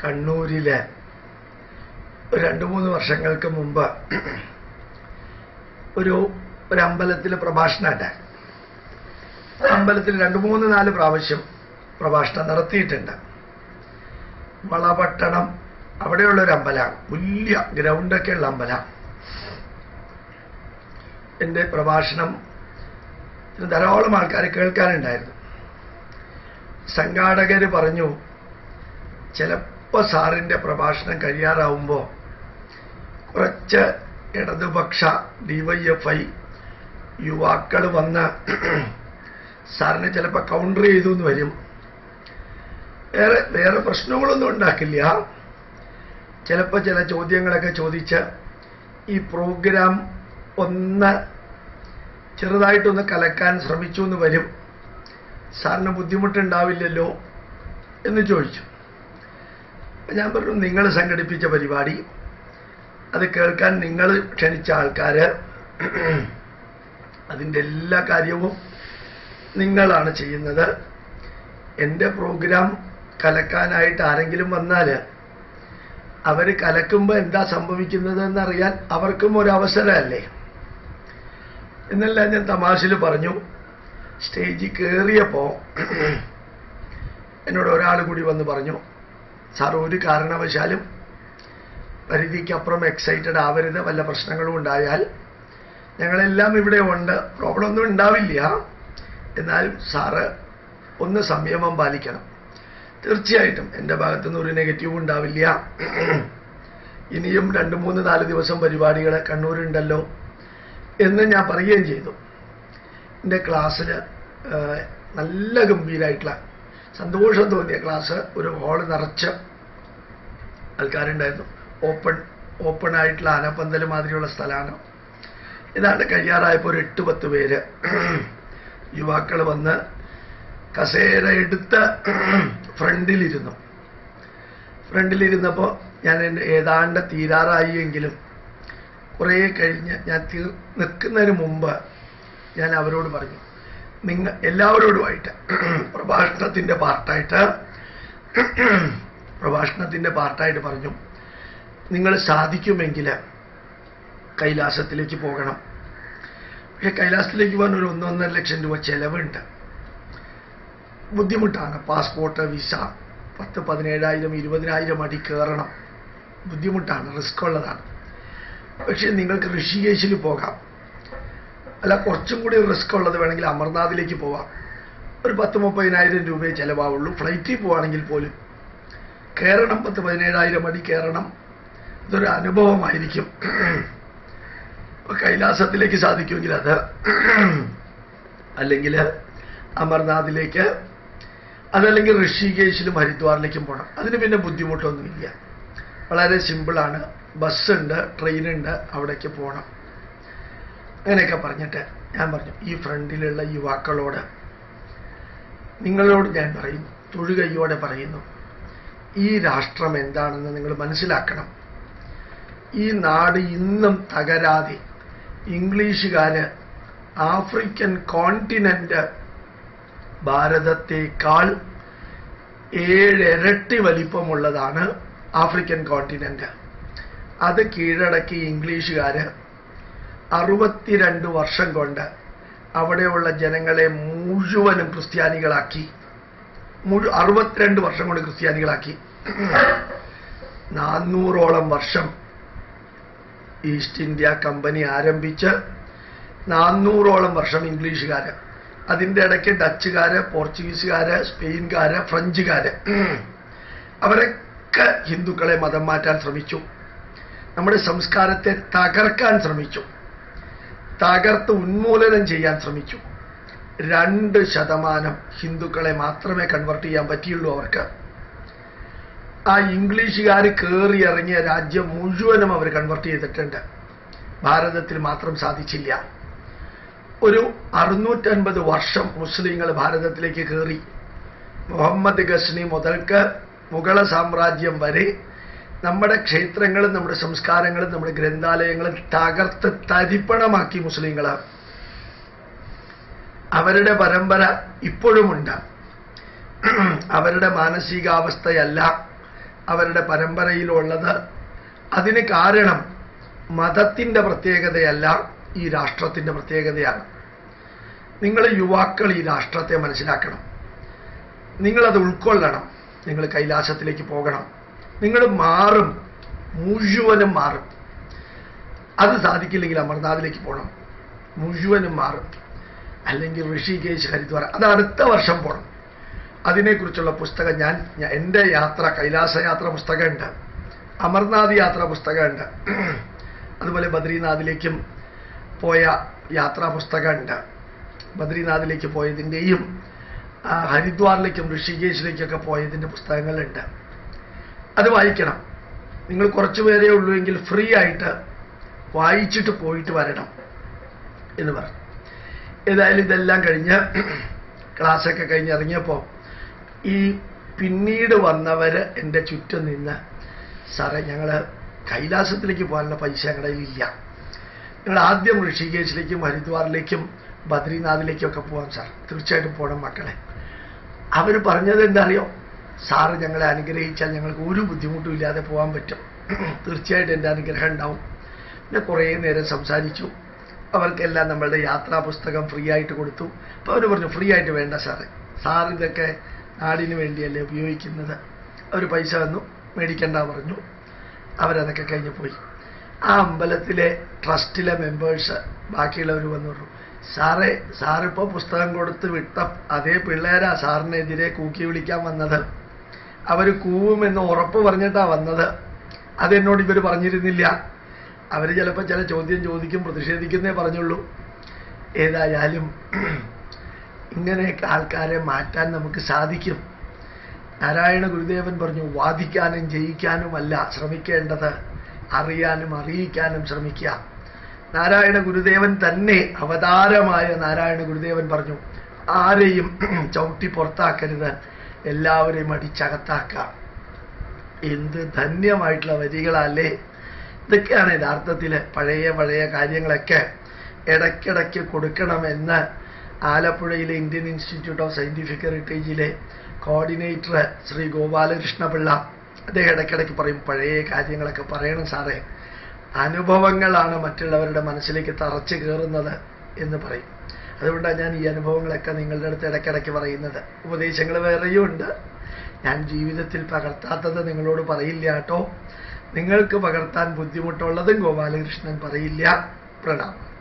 കണ്ണൂരിലെ രണ്ട് മൂന്ന് വർഷങ്ങൾക്ക് മുമ്പ് ഒരു ഒരു അമ്പലത്തിൽ പ്രഭാഷണം ഉണ്ടായി അമ്പലത്തിൽ രണ്ട് മൂന്ന് നാല് പ്രാവശ്യം പ്രഭാഷണം നടത്തിയിട്ടുണ്ട്. വളപട്ടണം അവിടെയുള്ള ഒരു അമ്പലമാണ് വലിയ ഗ്രൗണ്ടൊക്കെ ഉള്ള അമ്പലമാണ് എന്റെ പ്രഭാഷണം ധാരാളം ആൾക്കാർ കേൾക്കാനുണ്ടായിരുന്നു. സംഘാടകർ പറഞ്ഞു ചിലപ്പോൾ സാറിന്റെ പ്രഭാഷണം കഴിയാറാവുമ്പോൾ കുറച്ച് ഇടതുപക്ഷ ഡിവൈഎഫ്ഐ യുവാക്കൾ വന്ന് സാറിനെ ചിലപ്പോൾ കൗണ്ടർ ചെയ്തു എന്ന് വരും. വേറെ വേറെ പ്രശ്നങ്ങളൊന്നും ഉണ്ടാക്കില്ല. ചിലപ്പോൾ ചില ചോദ്യങ്ങളൊക്കെ ചോദിച്ച് ഈ പ്രോഗ്രാം ഒന്ന് ചെറുതായിട്ടൊന്ന് കലക്കാൻ ശ്രമിച്ചു എന്ന് വരും. സാറിന് ബുദ്ധിമുട്ടുണ്ടാവില്ലല്ലോ എന്ന് ചോദിച്ചു. ഞാൻ പറഞ്ഞു നിങ്ങൾ സംഘടിപ്പിച്ച പരിപാടി. അത് കേൾക്കാൻ നിങ്ങൾ ക്ഷണിച്ച ആൾക്കാർ അതിന്റെ എല്ലാ കാര്യവും നിങ്ങളാണ് ചെയ്യുന്നത്. എന്റെ പ്രോഗ്രാം കലക്കാനായിട്ട് ആരെങ്കിലും വന്നാൽ അവർ കലക്കുമ്പോൾ എന്താ സംഭവിക്കുന്നത് എന്നറിയാൻ അവർക്കും ഒരു അവസരമല്ലേ? എന്നെല്ലാം ഞാൻ തമാശയിൽ പറഞ്ഞു സ്റ്റേജിൽ കയറിയപ്പോൾ എന്നോട് ഒരാൾ കൂടി വന്ന് പറഞ്ഞു സാർ ഒരു കാരണവശാലും പരിധിക്കപ്പുറം എക്സൈറ്റഡ് ആവരുത്. വല്ല പ്രശ്നങ്ങളും ഉണ്ടായാൽ ഞങ്ങളെല്ലാം ഇവിടെ ഉണ്ട്. പ്രോബ്ലം ഒന്നും ഉണ്ടാവില്ല. എന്നാലും സാറ് ഒന്ന് സംയമം പാലിക്കണം. തീർച്ചയായിട്ടും എന്റെ ഭാഗത്തുനിന്ന് ഒരു നെഗറ്റീവ് ഉണ്ടാവില്ല. ഇനിയും രണ്ട് മൂന്ന് നാല് ദിവസം പരിപാടികൾ കണ്ണൂരുണ്ടല്ലോ എന്ന് ഞാൻ പറയുകയും ചെയ്തു. എന്റെ ക്ലാസ്സിൽ നല്ല ഗംഭീരമായിട്ടുള്ള സന്തോഷം തോന്നിയ ക്ലാസ് ഒരു ഹാൾ നിറച്ച് ആൾക്കാരുണ്ടായിരുന്നു. ഓപ്പൺ ഓപ്പൺ ആയിട്ടുള്ള ആനപ്പന്തൽ മാതിരിയുള്ള സ്ഥലമാണ് ഇതാണ് കഴിയാറായപ്പോൾ ഒരു എട്ട് പത്ത് പേര്. യുവാക്കൾ വന്ന് കസേര എടുത്ത് ഫ്രണ്ടിലിരുന്നു. ഫ്രണ്ടിലിരുന്നപ്പോൾ ഞാൻ ഏതാണ്ട് തീരാറായി എങ്കിലും കുറേ കഴിഞ്ഞ് ഞാൻ നിൽക്കുന്നതിന് മുമ്പ് ഞാൻ അവരോട് പറഞ്ഞു നിങ്ങൾ എല്ലാവരോടുമായിട്ട് പ്രഭാഷണത്തിന്റെ പാർട്ടായിട്ട് പ്രഭാഷണത്തിന്റെ പാർട്ടായിട്ട് പറഞ്ഞു നിങ്ങൾ സാധിക്കുമെങ്കിൽ കൈലാസത്തിലേക്ക് പോകണം. പക്ഷെ കൈലാസത്തിലേക്ക് പോകാൻ ഒരു ഒന്നൊന്നര ലക്ഷം രൂപ ചെലവുണ്ട്. ബുദ്ധിമുട്ടാണ്. പാസ്പോർട്ട് വിസ പത്ത് പതിനേഴായിരം ഇരുപതിനായിരം അടി കയറണം. ബുദ്ധിമുട്ടാണ് റിസ്ക് ഉള്ളതാണ്. പക്ഷെ നിങ്ങൾക്ക് ഋഷികേശിൽ പോകാം. അല്ല കുറച്ചും കൂടി റിസ്ക് ഉള്ളത് വേണമെങ്കിൽ അമർനാഥിലേക്ക് പോവാം. ഒരു പത്ത് മുപ്പതിനായിരം രൂപയെ ചിലവാവുള്ളൂ. ഫ്ലൈറ്റിൽ പോവാണെങ്കിൽ പോലും കയറണം പത്ത് പതിനേഴായിരം അടി കയറണം ഇതൊരു അനുഭവമായിരിക്കും. കൈലാസത്തിലേക്ക് സാധിക്കുമെങ്കിൽ അത് അല്ലെങ്കിൽ അമർനാഥിലേക്ക് അതല്ലെങ്കിൽ ഋഷികേശിലും ഹരിദ്വാറിലേക്കും പോകണം അതിന് പിന്നെ ബുദ്ധിമുട്ടൊന്നുമില്ല. വളരെ സിമ്പിളാണ് ബസ്സുണ്ട് ട്രെയിനുണ്ട് അവിടേക്ക് പോകണം അങ്ങനെയൊക്കെ പറഞ്ഞിട്ട് ഞാൻ പറഞ്ഞു ഈ ഫ്രണ്ടിലുള്ള യുവാക്കളോട് നിങ്ങളോട് ഞാൻ പറയുന്നു തൊഴുകയ്യോടെ പറയുന്നു ഈ രാഷ്ട്രം എന്താണെന്ന് നിങ്ങൾ മനസ്സിലാക്കണം. ഈ നാട് ഇന്നും തകരാതെ ഇംഗ്ലീഷുകാര് ആഫ്രിക്കൻ കോണ്ടിനെന്റ് ഭാരതത്തെക്കാൾ ഏഴിരട്ടി വലിപ്പമുള്ളതാണ് ആഫ്രിക്കൻ കോണ്ടിനെന്റ്. അത് കീഴടക്കി ഇംഗ്ലീഷുകാര് അറുപത്തിരണ്ട് വർഷം കൊണ്ട് അവിടെയുള്ള ജനങ്ങളെ മുഴുവനും ക്രിസ്ത്യാനികളാക്കി. മുഴു അറുപത്തിരണ്ട് വർഷം കൊണ്ട് ക്രിസ്ത്യാനികളാക്കി. നാന്നൂറോളം വർഷം ഈസ്റ്റ് ഇന്ത്യ കമ്പനി ആരംഭിച്ച് നാന്നൂറോളം വർഷം ഇംഗ്ലീഷുകാർ അതിന്റെ ഇടയ്ക്ക് ഡച്ചുകാർ പോർച്ചുഗീസുകാർ സ്പെയിൻകാർ ഫ്രഞ്ചുകാർ അവരൊക്കെ ഹിന്ദുക്കളെ മതം മാറ്റാൻ ശ്രമിച്ചു. നമ്മുടെ സംസ്കാരത്തെ തകർക്കാൻ ശ്രമിച്ചു. തകർത്ത് ഉന്മൂലനം ചെയ്യാൻ ശ്രമിച്ചു രണ്ട് ശതമാനം ഹിന്ദുക്കളെ മാത്രമേ കൺവെർട്ട് ചെയ്യാൻ പറ്റിയുള്ളൂ അവർക്ക്. ആ ഇംഗ്ലീഷുകാർ കയറി ഇറങ്ങിയ രാജ്യം മുഴുവനും അവർ കൺവെർട്ട് ചെയ്തിട്ടുണ്ട്. ഭാരതത്തിൽ മാത്രം സാധിച്ചില്ല. ഒരു അറുന്നൂറ്റൻപത് വർഷം മുസ്ലിങ്ങൾ ഭാരതത്തിലേക്ക് കയറി മുഹമ്മദ് ഗസ്നി മുതൽക്ക് മുഗള സാമ്രാജ്യം വരെ നമ്മുടെ ക്ഷേത്രങ്ങളും നമ്മുടെ സംസ്കാരങ്ങളും നമ്മുടെ ഗ്രന്ഥാലയങ്ങളും തകർത്ത് തരിപ്പണമാക്കി മുസ്ലിങ്ങൾ അവരുടെ പരമ്പര ഇപ്പോഴുമുണ്ട്. അവരുടെ മാനസികാവസ്ഥയല്ല അവരുടെ പരമ്പരയിലുള്ളത്. അതിന് കാരണം മതത്തിന്റെ പ്രത്യേകതയല്ല ഈ രാഷ്ട്രത്തിന്റെ പ്രത്യേകതയാണ്. നിങ്ങൾ യുവാക്കൾ ഈ രാഷ്ട്രത്തെ മനസ്സിലാക്കണം. നിങ്ങളത് ഉൾക്കൊള്ളണം. നിങ്ങൾ കൈലാസത്തിലേക്ക് പോകണം. നിങ്ങൾ മാറും. മുഴുവനും മാറും. അത് സാധിക്കില്ലെങ്കിൽ അമർനാഥിലേക്ക് പോകണം മുഴുവനും മാറും. അല്ലെങ്കിൽ ഋഷികേശ് ഹരിദ്വാർ. അത് അടുത്ത വർഷം പോകണം അതിനെക്കുറിച്ചുള്ള പുസ്തകം ഞാൻ എന്റെ യാത്ര കൈലാസ യാത്ര പുസ്തകമുണ്ട്. അമർനാഥ് യാത്ര പുസ്തകമുണ്ട്. അതുപോലെ ബദ്രീനാഥിലേക്കും പോയ യാത്രാ പുസ്തകമുണ്ട്. ബദ്രീനാഥിലേക്ക് പോയതിന്റെയും ഹരിദ്വാറിലേക്കും ഋഷികേശിലേക്കൊക്കെ പോയതിന്റെ പുസ്തകങ്ങളുണ്ട്. അത് വായിക്കണം. നിങ്ങൾ കുറച്ചു പേരേ ഉള്ളൂ എങ്കിൽ ഫ്രീ ആയിട്ട് വായിച്ചിട്ട് പോയിട്ട് വരണം എന്ന് പറഞ്ഞു. ഏതായാലും ഇതെല്ലാം കഴിഞ്ഞ് ക്ലാസ്സൊക്കെ കഴിഞ്ഞ് ഇറങ്ങിയപ്പോൾ ഈ പിന്നീട് വന്നവർ എന്റെ ചുറ്റും നിന്ന് സാറേ ഞങ്ങൾ കൈലാസത്തിലേക്ക് പോകാനുള്ള പൈസ ഞങ്ങളുടെ ഇല്ല ഞങ്ങൾ ആദ്യം ഋഷികേശിലേക്കും ഹരിദ്വാറിലേക്കും ബദ്രീനാഥിലേക്കും ഒക്കെ പോകാം സാർ. തീർച്ചയായിട്ടും പോകണം മക്കളെ. അവർ പറഞ്ഞത് എന്താ അറിയോ? സാറ് ഞങ്ങളെ അനുഗ്രഹിച്ചാൽ ഞങ്ങൾക്ക് ഒരു ബുദ്ധിമുട്ടും ഇല്ലാതെ പോകാൻ പറ്റും. തീർച്ചയായിട്ടും എന്റെ അനുഗ്രഹം ഉണ്ടാവും. പിന്നെ കുറേ നേരം സംസാരിച്ചു. അവർക്കെല്ലാം നമ്മളുടെ യാത്രാ പുസ്തകം ഫ്രീ ആയിട്ട് കൊടുത്തു. അപ്പോൾ അവർ പറഞ്ഞു ഫ്രീ ആയിട്ട് വേണ്ട സാറ്. സാർ ഇതൊക്കെ നാടിന് വേണ്ടിയല്ലേ ഉപയോഗിക്കുന്നത്? അവർ പൈസ തന്നു. മേടിക്കണ്ട പറഞ്ഞു. അവരതൊക്കെ കഴിഞ്ഞ് പോയി. ആ അമ്പലത്തിലെ ട്രസ്റ്റിലെ മെമ്പേഴ്സ് ബാക്കിയുള്ളവർ വന്നു പറഞ്ഞു സാറേ സാറിപ്പോൾ പുസ്തകം കൊടുത്ത് വിട്ട അതേ പിള്ളേരാ സാറിനെതിരെ കൂക്കി വിളിക്കാൻ വന്നത്. അവർ കൂവുമെന്ന് ഉറപ്പ് പറഞ്ഞിട്ടാ വന്നത്. അതെന്നോട് ഇവർ പറഞ്ഞിരുന്നില്ല. അവർ ചിലപ്പോൾ ചില ചോദ്യം ചോദിക്കും പ്രതിഷേധിക്കുന്നേ പറഞ്ഞുള്ളൂ. ഏതായാലും ഇങ്ങനെയൊക്കെ ആൾക്കാരെ മാറ്റാൻ നമുക്ക് സാധിക്കും. നാരായണ ഗുരുദേവൻ പറഞ്ഞു വാദിക്കാനും ജയിക്കാനുമല്ല ശ്രമിക്കേണ്ടത് അറിയാനും അറിയിക്കാനും ശ്രമിക്കുക. നാരായണ ഗുരുദേവൻ തന്നെ അവതാരമായ നാരായണ ഗുരുദേവൻ പറഞ്ഞു ആരെയും ചവിട്ടി പുറത്താക്കരുത്. എല്ലാവരെയും അടിച്ചകത്താക്കാം. എന്ത് ധന്യമായിട്ടുള്ള വരികളല്ലേ. ഇതൊക്കെയാണ് യഥാർത്ഥത്തിൽ പഴയ പഴയ കാര്യങ്ങളൊക്കെ ഇടയ്ക്കിടയ്ക്ക് കൊടുക്കണമെന്ന് ആലപ്പുഴയിലെ ഇന്ത്യൻ ഇൻസ്റ്റിറ്റ്യൂട്ട് ഓഫ് സയന്റിഫിക് ഹെറിറ്റേജിലെ കോർഡിനേറ്റർ ശ്രീ ഗോപാലകൃഷ്ണ പിള്ള അദ്ദേഹം ഇടയ്ക്കിടയ്ക്ക് പറയും പഴയ കാര്യങ്ങളൊക്കെ പറയണം സാറേ. അനുഭവങ്ങളാണ് മറ്റുള്ളവരുടെ മനസ്സിലേക്ക് തറച്ചു കയറുന്നത് എന്ന് പറയും. അതുകൊണ്ടാണ് ഞാൻ ഈ അനുഭവങ്ങളൊക്കെ നിങ്ങളുടെ അടുത്ത് ഇടയ്ക്കിടയ്ക്ക് പറയുന്നത്. ഉപദേശങ്ങൾ വേറെയും ഉണ്ട് ഞാൻ ജീവിതത്തിൽ പകർത്താത്തത് നിങ്ങളോട് പറയില്ല കേട്ടോ. നിങ്ങൾക്ക് പകർത്താൻ ബുദ്ധിമുട്ടുള്ളതും ഗോപാലകൃഷ്ണൻ പറയില്ല. പ്രണാമം.